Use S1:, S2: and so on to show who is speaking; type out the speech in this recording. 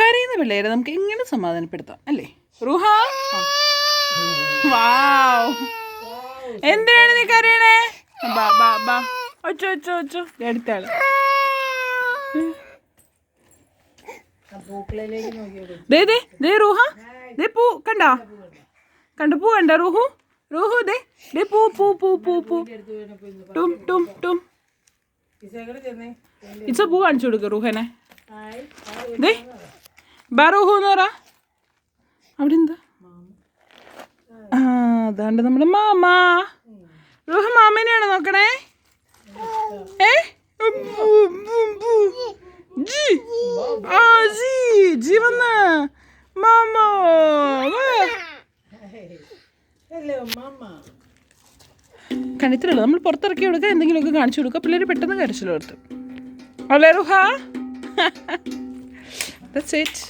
S1: കരയുന്ന പിള്ളേരെ നമുക്ക് എങ്ങനെ സമാധാനപ്പെടുത്താം? അല്ലേ? റുഹ? വാവ്. എന്തിനാണ് നീ കരയണേ? ബാ ബാ ബാ. ഒച്ചോ ഒച്ചോ ഒച്ചോ. അടുത്താൾ ദേ ദേ ദേ റൂഹ. ദേ പൂ കണ്ടോ? കണ്ടു പൂ കണ്ട റൂഹു? റൂഹു ദേ ദേ പൂ പൂ പൂ പൂ പൂ. ടും ടും ടും. ഇച്ച പൂ കാണിച്ചു കൊടുക്ക റൂഹനെ. ദേ ബാ റൂഹു എന്ന് പറ അവിടെ എന്താ ആ അതാണ്ട് നമ്മുടെ മാമ. റൂഹ മാമനെയാണ് നോക്കണേ. ഏ. ജി. ആ ജി. ജി വന്ന്. മാമ. കണിത്തിലുള്ള നമ്മൾ പുറത്തിറക്കി കൊടുക്കുക എന്തെങ്കിലുമൊക്കെ കാണിച്ചു കൊടുക്കുക. പിള്ളേർ പെട്ടെന്ന് കരച്ചിലോർത്ത് അല്ലേ റുഹ? That's it